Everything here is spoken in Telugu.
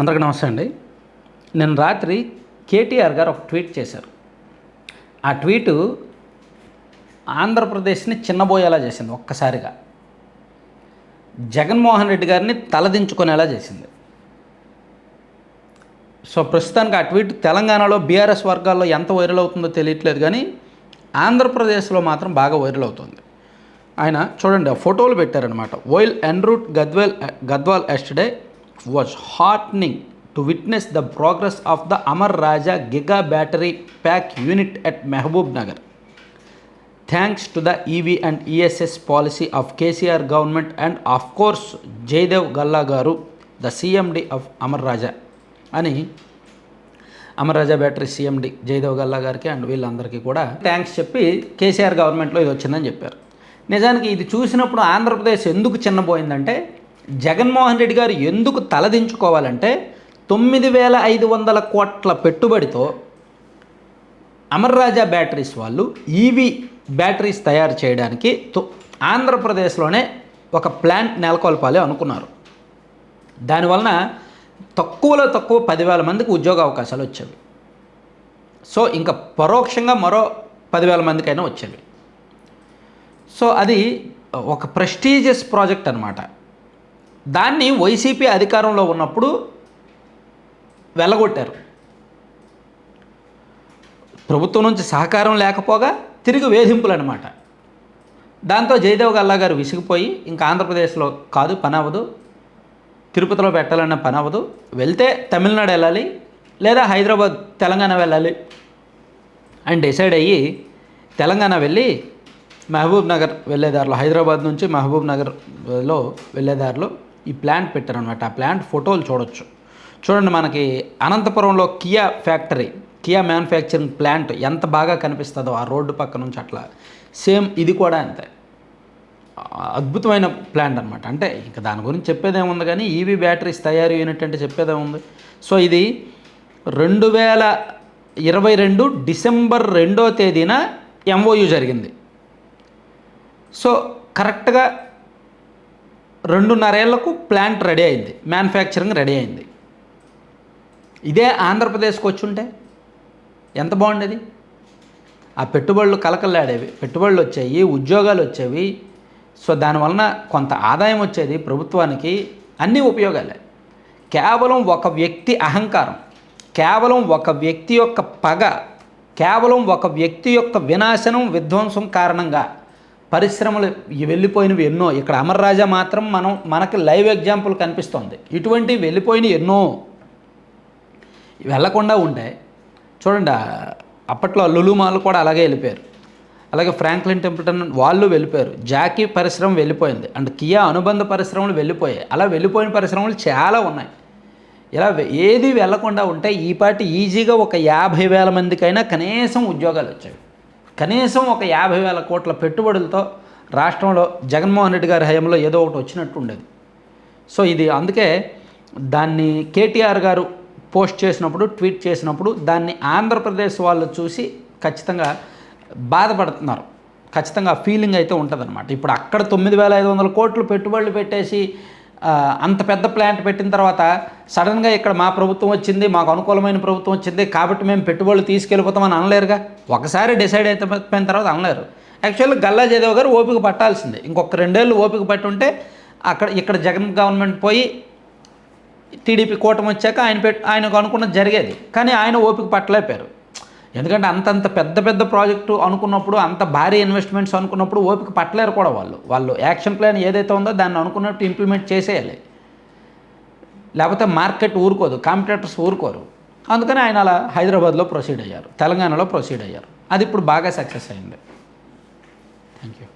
అందరికీ నమస్తే అండి. నేను రాత్రి కేటీఆర్ గారు ఒక ట్వీట్ చేశారు. ఆ ట్వీటు ఆంధ్రప్రదేశ్ని చిన్నబోయేలా చేసింది ఒక్కసారిగా. జగన్మోహన్ రెడ్డి గారిని తలదించుకునేలా చేసింది. సో ప్రస్తుతానికి ఆ ట్వీట్ తెలంగాణలో బీఆర్ఎస్ వర్గాల్లో ఎంత వైరల్ అవుతుందో తెలియట్లేదు కానీ ఆంధ్రప్రదేశ్లో మాత్రం బాగా వైరల్ అవుతుంది. ఆయన చూడండి ఆ ఫోటోలు పెట్టారనమాట while en route Gadwal Gadwal yesterday was heartening to witness the progress of the Amar Raja giga battery pack unit at Mahabub Nagar thanks to the EV and ESS policy of KCR government and of course Jayadev Galla garu the CMD of Amar Raja అని అమర్రాజా బ్యాటరీ సీఎండి జయదేవ్ గల్లా గారికి అండ్ వీళ్ళందరికీ కూడా థ్యాంక్స్ చెప్పి కేసీఆర్ గవర్నమెంట్లో ఇది వచ్చిందని చెప్పారు. నిజానికి ఇది చూసినప్పుడు ఆంధ్రప్రదేశ్ ఎందుకు చిన్నపోయిందంటే జగన్మోహన్ రెడ్డి గారు ఎందుకు తలదించుకోవాలంటే తొమ్మిది వేల ఐదు వందల కోట్ల పెట్టుబడితో అమర్రాజా బ్యాటరీస్ వాళ్ళు ఈవీ బ్యాటరీస్ తయారు చేయడానికి తో- ఆంధ్రప్రదేశ్లోనే ఒక ప్లాంట్ నెలకొల్పాలి అనుకున్నారు. దానివలన తక్కువలో తక్కువ పదివేల మందికి ఉద్యోగ అవకాశాలు వచ్చేవి. సో ఇంకా పరోక్షంగా మరో పదివేల మందికైనా వచ్చేవి. సో అది ఒక ప్రెస్టీజియస్ ప్రాజెక్ట్ అనమాట దాన్ని వైసీపీ అధికారంలో ఉన్నప్పుడు వెళ్ళగొట్టారు. ప్రభుత్వం నుంచి సహకారం లేకపోగా తిరిగి వేధింపులు అనమాట దాంతో జయదేవ్ గల్లా గారు విసిగిపోయి ఇంకా ఆంధ్రప్రదేశ్లో కాదు పని అవ్వదు. తిరుపతిలో పెట్టాలన్న పని అవ్వదు. వెళ్తే తమిళనాడు వెళ్ళాలి లేదా హైదరాబాద్ తెలంగాణ వెళ్ళాలి అని డిసైడ్ అయ్యి తెలంగాణ వెళ్ళి మహబూబ్ నగర్ వెళ్ళేదారిలో హైదరాబాద్ నుంచి మహబూబ్ నగర్లో వెళ్ళేదారిలో ఈ ప్లాంట్ పెట్టారనమాట ఆ ప్లాంట్ ఫోటోలు చూడొచ్చు. చూడండి మనకి అనంతపురంలో Kia factory Kia manufacturing plant ఎంత బాగా కనిపిస్తుందో ఆ రోడ్డు పక్క నుంచి అట్లా. సేమ్ ఇది కూడా అంతే. అద్భుతమైన ప్లాంట్ అనమాట అంటే ఇంకా దాని గురించి చెప్పేదేముంది కానీ ఈవీ బ్యాటరీస్ తయారు యూనిట్ అంటే చెప్పేదేముంది సో ఇది రెండు వేల ఇరవై రెండు డిసెంబర్ రెండో తేదీన ఎంఓయు జరిగింది. సో కరెక్ట్గా రెండున్నరేళ్ళకు ప్లాంట్ రెడీ అయింది. మ్యానుఫ్యాక్చరింగ్ రెడీ అయింది. ఇదే ఆంధ్రప్రదేశ్కి వచ్చి ఉంటే ఎంత బాగుండేది? ఆ పెట్టుబడులు కలకల్లాడేవి. పెట్టుబడులు వచ్చాయి ఉద్యోగాలు వచ్చేవి. సో దానివలన కొంత ఆదాయం వచ్చేది ప్రభుత్వానికి. అన్ని ఉపయోగాలే. కేవలం ఒక వ్యక్తి అహంకారం కేవలం ఒక వ్యక్తి యొక్క పగ కేవలం ఒక వ్యక్తి యొక్క వినాశనం విధ్వంసం కారణంగా పరిశ్రమలు వెళ్ళిపోయినవి ఎన్నో. ఇక్కడ అమర్ రాజా మాత్రం మనం మనకి లైవ్ ఎగ్జాంపుల్ కనిపిస్తోంది. ఇటువంటివి వెళ్ళిపోయినవి ఎన్నో. వెళ్ళకుండా ఉంటాయి చూడండి అప్పట్లో లులుమాలు కూడా అలాగే వెళ్ళిపోయారు. అలాగే ఫ్రాంక్లిన్ టెంపుల్టన్ వాళ్ళు వెళ్ళిపోయారు. జాకీ పరిశ్రమ వెళ్ళిపోయింది. అండ్ కియా అనుబంధ పరిశ్రమలు వెళ్ళిపోయాయి. అలా వెళ్ళిపోయిన పరిశ్రమలు చాలా ఉన్నాయి. ఇలా ఏది వెళ్ళకుండా ఉంటే ఈ పాటి ఈజీగా ఒక యాభై వేల మందికైనా కనీసం ఉద్యోగాలు వచ్చాయి. కనీసం ఒక యాభై వేల కోట్ల పెట్టుబడులతో రాష్ట్రంలో జగన్మోహన్ రెడ్డి గారి హయాంలో ఏదో ఒకటి వచ్చినట్టు ఉండేది సో ఇది అందుకే దాన్ని కేటీఆర్ గారు పోస్ట్ చేసినప్పుడు ట్వీట్ చేసినప్పుడు దాన్ని ఆంధ్రప్రదేశ్ వాళ్ళు చూసి ఖచ్చితంగా బాధపడుతున్నారు. ఖచ్చితంగా ఫీలింగ్ అయితే ఉంటుందన్నమాట. ఇప్పుడు అక్కడ తొమ్మిది వేల ఐదు వందల కోట్లు పెట్టుబడులు పెట్టేసి అంత పెద్ద ప్లాంట్ పెట్టిన తర్వాత సడన్గా ఇక్కడ మా ప్రభుత్వం వచ్చింది మాకు అనుకూలమైన ప్రభుత్వం వచ్చింది కాబట్టి మేము పెట్టుబడులు తీసుకెళ్ళిపోతామని అనలేరుగా. ఒకసారి డిసైడ్ అయిపోయిన తర్వాత అనలేరు. యాక్చువల్గా గల్లా జయదేవ్ గారు ఓపిక పట్టాల్సిందే. ఇంకొక రెండేళ్ళు ఓపిక పట్టి ఉంటే అక్కడ ఇక్కడ జగన్ గవర్నమెంట్ పోయి టీడీపీ కూటమి వచ్చాక ఆయన పెట్ ఆయనకు అనుకున్నది జరిగేది. కానీ ఆయన ఓపిక పట్టలేపారు ఎందుకంటే అంతంత పెద్ద పెద్ద ప్రాజెక్టు అనుకున్నప్పుడు అంత భారీ ఇన్వెస్ట్మెంట్స్ అనుకున్నప్పుడు ఓపిక పట్టలేరు కూడా వాళ్ళు. వాళ్ళు యాక్షన్ ప్లాన్ ఏదైతే ఉందో దాన్ని అనుకున్నట్టు ఇంప్లిమెంట్ చేసేయాలి. లేకపోతే మార్కెట్ ఊరుకోదు కాంపిటేటర్స్ ఊరుకోరు. అందుకని ఆయన అలా హైదరాబాద్లో ప్రొసీడ్ అయ్యారు తెలంగాణలో ప్రొసీడ్ అయ్యారు. అది ఇప్పుడు బాగా సక్సెస్ అయింది. Thank you